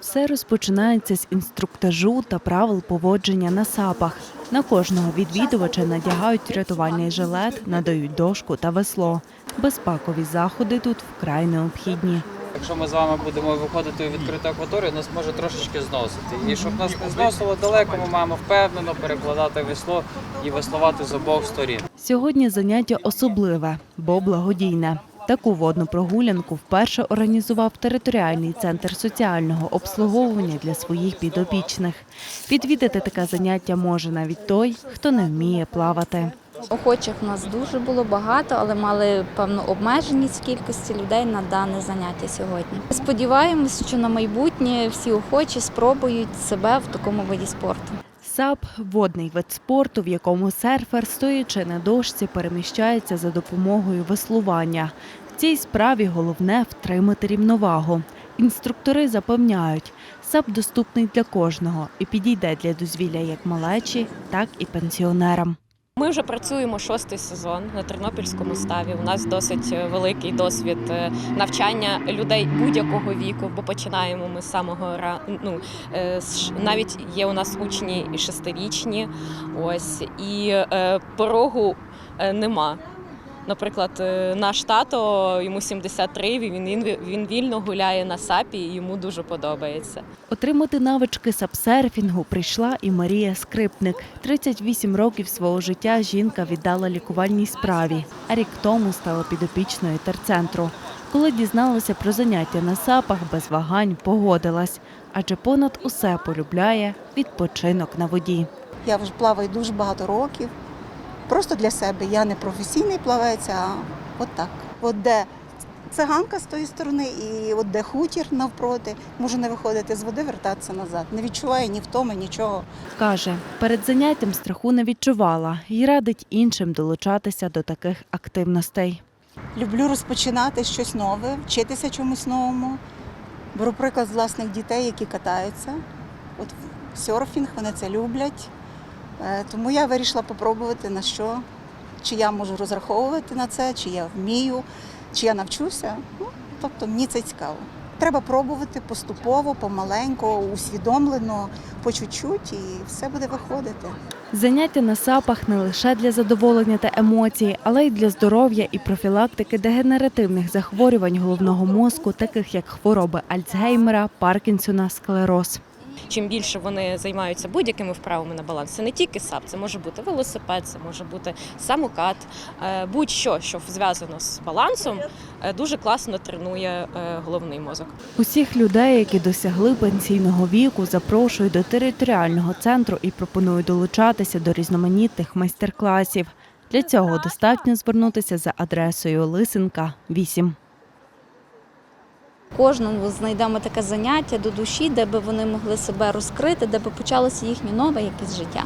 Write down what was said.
Все розпочинається з інструктажу та правил поводження на сапах. На кожного відвідувача надягають рятувальний жилет, надають дошку та весло. Безпекові заходи тут вкрай необхідні. Якщо ми з вами будемо виходити у відкриту акваторію, нас може трошечки зносити. І щоб нас не зносило далеко, ми маємо впевнено перекладати весло і веслувати з обох сторін. Сьогодні заняття особливе, бо благодійне. Таку водну прогулянку вперше організував територіальний центр соціального обслуговування для своїх підопічних. Відвідати таке заняття може навіть той, хто не вміє плавати. Охочих у нас дуже було багато, але мали певну обмеженість кількості людей на дане заняття сьогодні. Сподіваємось, що на майбутнє всі охочі спробують себе в такому виді спорту. САП – водний вид спорту, в якому серфер, стоячи на дошці, переміщається за допомогою веслування. В цій справі головне втримати рівновагу. Інструктори запевняють, САП доступний для кожного і підійде для дозвілля як малечі, так і пенсіонерам. Ми вже працюємо шостий сезон на Тернопільському ставі. У нас досить е, великий досвід е, навчання людей будь-якого віку, бо починаємо ми з самого ну, е, навіть є у нас учні шестирічні. Ось і порогу нема. Наприклад, е, наш тато йому 73, він, він, він вільно гуляє на сапі, і йому дуже подобається. Отримати навички сапсерфінгу прийшла і Марія Скрипник. 38 років свого життя жінка віддала лікувальній справі, а рік тому стала підопічною терцентру. Коли дізналася про заняття на сапах, без вагань погодилась, адже понад усе полюбляє відпочинок на воді. Я вже плаваю дуже багато років. Просто для себе. Я не професійний плавець, а от так. От де циганка з тої сторони, і от де хутір навпроти, можу не виходити з води, вертатися назад. Не відчуваю ні втоми, нічого. Каже, перед заняттям страху не відчувала і радить іншим долучатися до таких активностей. Люблю розпочинати щось нове, вчитися чомусь новому. Беру приклад з власних дітей, які катаються. От серфінг, вони це люблять. Е, Тому я вирішила попробувати на що, чи я можу розраховувати на це, чи я вмію, чи я навчуся. Ну, тобто мені це цікаво. Треба пробувати поступово, помаленьку, усвідомлено, по чуть-чуть, і все буде виходити. Заняття на сапах не лише для задоволення та емоцій, але й для здоров'я і профілактики дегенеративних захворювань головного мозку, таких як хвороби Альцгеймера, Паркінсона, склероз. Чим більше вони займаються будь-якими вправами на баланс, це не тільки САП, це може бути велосипед, це може бути самокат, е, будь-що, що зв'язано з балансом, е, дуже класно тренує е, головний мозок. Усіх людей, які досягли пенсійного віку, запрошують до територіального центру і пропонують долучатися до різноманітних майстер-класів. Для цього достатньо звернутися за адресою Лисенка 8. Кожному знайдемо таке заняття до душі, де би вони могли себе розкрити, де би почалося їхнє нове якесь життя.